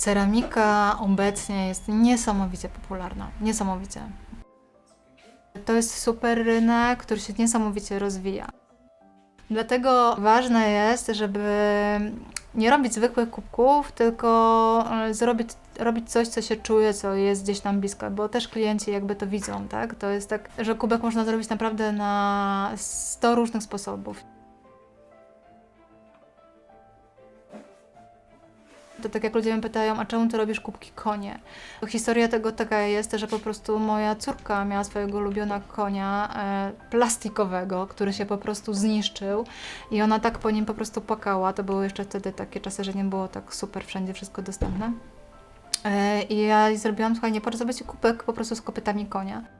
Ceramika obecnie jest niesamowicie popularna. Niesamowicie. To jest super rynek, który się niesamowicie rozwija. Dlatego ważne jest, żeby nie robić zwykłych kubków, tylko e, zrobić, robić coś, co się czuje, co jest gdzieś tam blisko, bo też klienci jakby to widzą, tak? To jest tak, że kubek można zrobić naprawdę na 100 różnych sposobów. To tak jak ludzie mnie pytają, a czemu ty robisz kubki konie? Historia tego taka jest, że po prostu moja córka miała swojego ulubionego konia e, plastikowego, który się po prostu zniszczył i ona tak po nim po prostu płakała. To były jeszcze wtedy takie czasy, że nie było tak super wszędzie wszystko dostępne. E, I ja zrobiłam, słuchaj, nie po zrobić kubek po prostu z kopytami konia.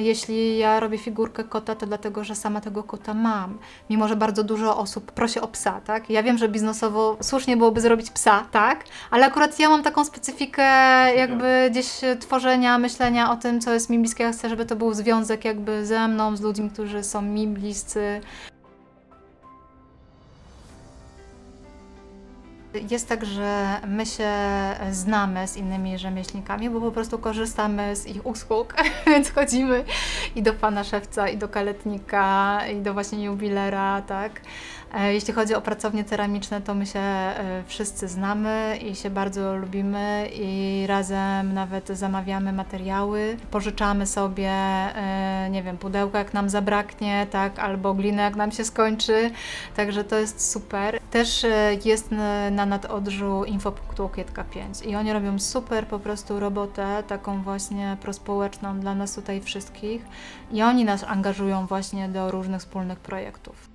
Jeśli ja robię figurkę kota, to dlatego, że sama tego kota mam. Mimo, że bardzo dużo osób prosi o psa, tak? Ja wiem, że biznesowo słusznie byłoby zrobić psa, tak? Ale akurat ja mam taką specyfikę jakby gdzieś tworzenia, myślenia o tym, co jest mi bliskie. Ja chcę, żeby to był związek jakby ze mną, z ludźmi, którzy są mi bliscy. Jest tak, że my się znamy z innymi rzemieślnikami, bo po prostu korzystamy z ich usług, więc chodzimy i do pana szewca, i do kaletnika, i do właśnie jubilera, tak. E, Jeśli chodzi o pracownie ceramiczne, to my się e, wszyscy znamy i się bardzo lubimy i razem nawet zamawiamy materiały, pożyczamy sobie, e, nie wiem, pudełka jak nam zabraknie, tak, albo glinę jak nam się skończy, także to jest super. Też jest na nadodrzu infopunktu Okietka 5 i oni robią super po prostu robotę, taką właśnie prospołeczną dla nas tutaj wszystkich i oni nas angażują właśnie do różnych wspólnych projektów.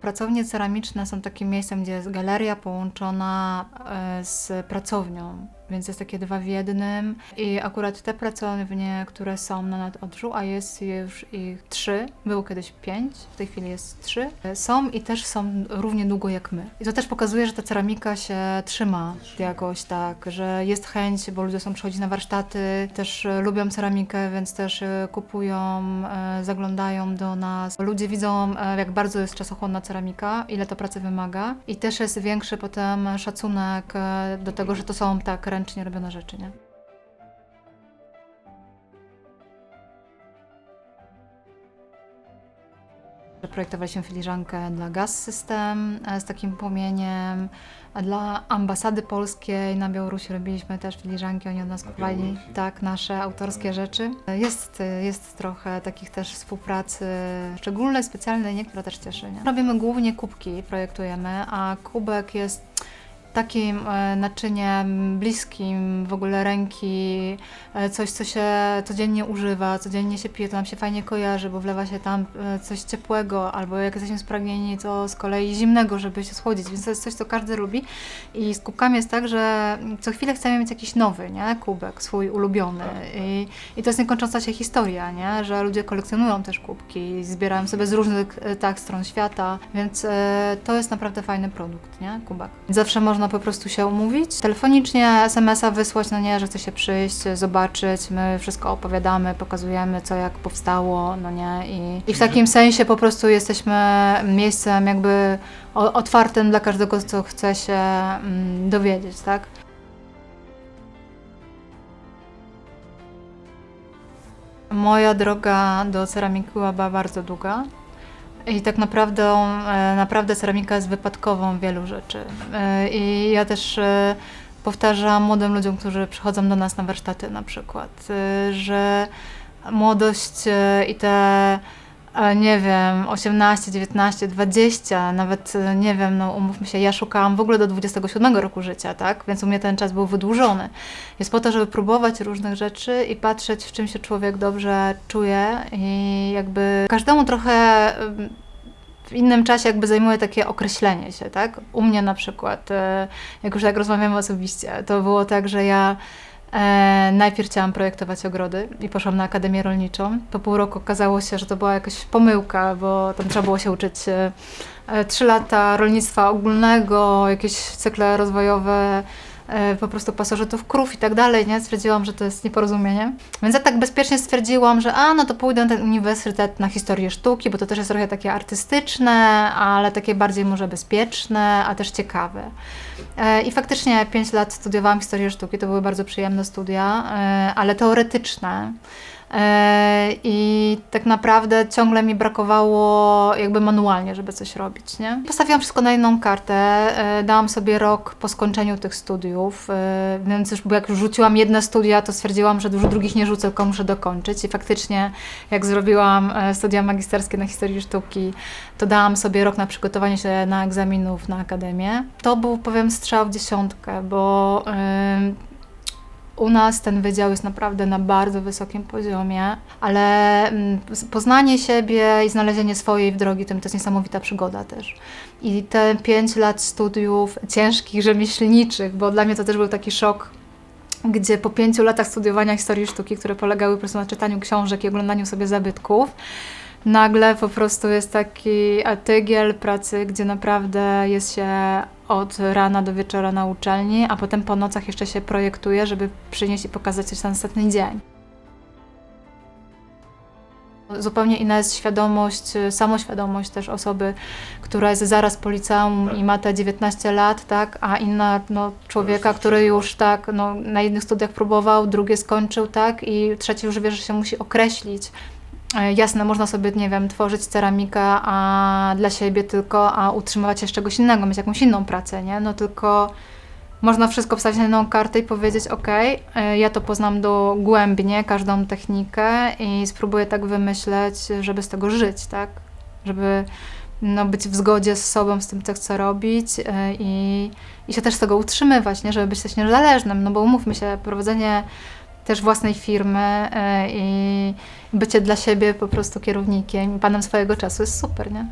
Pracownie ceramiczne są takim miejscem, gdzie jest galeria połączona e, z pracownią, więc jest takie dwa w jednym. I akurat te pracownie, które są na nadodrzu, a jest już ich trzy, było kiedyś pięć, w tej chwili jest trzy, są i też są równie długo jak my. I to też pokazuje, że ta ceramika się trzyma jakoś tak, że jest chęć, bo ludzie są przychodzić na warsztaty, też lubią ceramikę, więc też e, kupują, e, zaglądają do nas. Ludzie widzą, e, jak bardzo jest czasochłonna ceramika, ile to pracy wymaga i też jest większy potem szacunek do tego, że to są tak ręcznie robione rzeczy, nie? Projektowaliśmy filiżankę dla Gas System e, z takim płomieniem. Dla ambasady polskiej na Białorusi robiliśmy też filiżanki, oni od nas kupowali tak, nasze autorskie rzeczy. Jest, jest trochę takich też współpracy szczególnej, specjalnej, niektóre też cieszy. Nie? Robimy głównie kubki, projektujemy, a kubek jest takim e, naczyniem bliskim w ogóle ręki, e, coś, co się codziennie używa, codziennie się pije, to nam się fajnie kojarzy, bo wlewa się tam e, coś ciepłego, albo jak jesteśmy spragnieni, to z kolei zimnego, żeby się schłodzić, więc to jest coś, co każdy lubi. I z kubkami jest tak, że co chwilę chcemy mieć jakiś nowy, nie? Kubek, swój ulubiony. I, I to jest niekończąca się historia, nie? Że ludzie kolekcjonują też kubki, zbierają sobie z różnych tak stron świata, więc to jest naprawdę fajny produkt, nie? Kubek. Zawsze można po prostu się umówić, telefonicznie SMS-a wysłać, no nie, że chce się przyjść, zobaczyć, my wszystko opowiadamy, pokazujemy, co jak powstało, no nie, i, i w takim sensie po prostu jesteśmy miejscem jakby otwartym dla każdego, co chce się mm, dowiedzieć, tak? Moja droga do ceramiki była bardzo długa. I tak naprawdę, e, naprawdę ceramika jest wypadkową wielu rzeczy. E, I ja też e, powtarzam młodym ludziom, którzy przychodzą do nas na warsztaty na przykład, że młodość i te, nie wiem, 18, 19, 20, nawet nie wiem, no umówmy się, ja szukałam w ogóle do 27 roku życia, tak? Więc u mnie ten czas był wydłużony. Jest po to, żeby próbować różnych rzeczy i patrzeć, w czym się człowiek dobrze czuje i jakby każdemu trochę w innym czasie jakby zajmuje takie określenie się, tak? U mnie na przykład, e, jak już tak rozmawiamy osobiście, to było tak, że ja e, najpierw chciałam projektować ogrody i poszłam na Akademię Rolniczą. Po pół roku okazało się, że to była jakaś pomyłka, bo tam trzeba było się uczyć e, trzy lata rolnictwa ogólnego, jakieś cykle rozwojowe, po prostu pasożytów krów i tak dalej, nie? Stwierdziłam, że to jest nieporozumienie. Więc ja tak bezpiecznie stwierdziłam, że a, no to pójdę na ten uniwersytet na historię sztuki, bo to też jest trochę takie artystyczne, ale takie bardziej może bezpieczne, a też ciekawe. E, I faktycznie 5 lat studiowałam historię sztuki, to były bardzo przyjemne studia, e, ale teoretyczne. E, I tak naprawdę ciągle mi brakowało jakby manualnie, żeby coś robić, nie? Postawiłam wszystko na jedną kartę, e, dałam sobie rok po skończeniu tych studiów, e, więc już jak rzuciłam jedne studia, to stwierdziłam, że już drugich nie rzucę, tylko muszę dokończyć i faktycznie jak zrobiłam studia magisterskie na historii sztuki, to dałam sobie rok na przygotowanie się na egzaminów na akademię. To był, powiem, strzał w dziesiątkę, bo ym, u nas ten wydział jest naprawdę na bardzo wysokim poziomie, ale mm, poznanie siebie i znalezienie swojej drogi tym to jest niesamowita przygoda też. I te pięć lat studiów ciężkich, rzemieślniczych, bo dla mnie to też był taki szok, gdzie po pięciu latach studiowania historii sztuki, które polegały po prostu na czytaniu książek i oglądaniu sobie zabytków, nagle po prostu jest taki atygiel pracy, gdzie naprawdę jest się od rana do wieczora na uczelni, a potem po nocach jeszcze się projektuje, żeby przynieść i pokazać coś na następny dzień. Zupełnie inna jest świadomość, samoświadomość też osoby, która jest zaraz po liceum i ma te 19 lat, tak, a inna no, człowieka, który już tak no, na jednych studiach próbował, drugie skończył, tak, i trzeci już wie, że się musi określić. E, Jasne, można sobie, nie wiem, tworzyć ceramikę a dla siebie tylko, a utrzymywać się z czegoś innego, mieć jakąś inną pracę, nie? No tylko można wszystko wstawić na jedną kartę i powiedzieć, ok, ja to poznam dogłębnie, każdą technikę i spróbuję tak wymyśleć, żeby z tego żyć, tak? Żeby no, być w zgodzie z sobą, z tym, co chcę robić e, i, i się też z tego utrzymywać, nie? Żeby być też niezależnym, no bo umówmy się, prowadzenie też własnej firmy e, i bycie dla siebie po prostu kierownikiem i panem swojego czasu jest super, nie?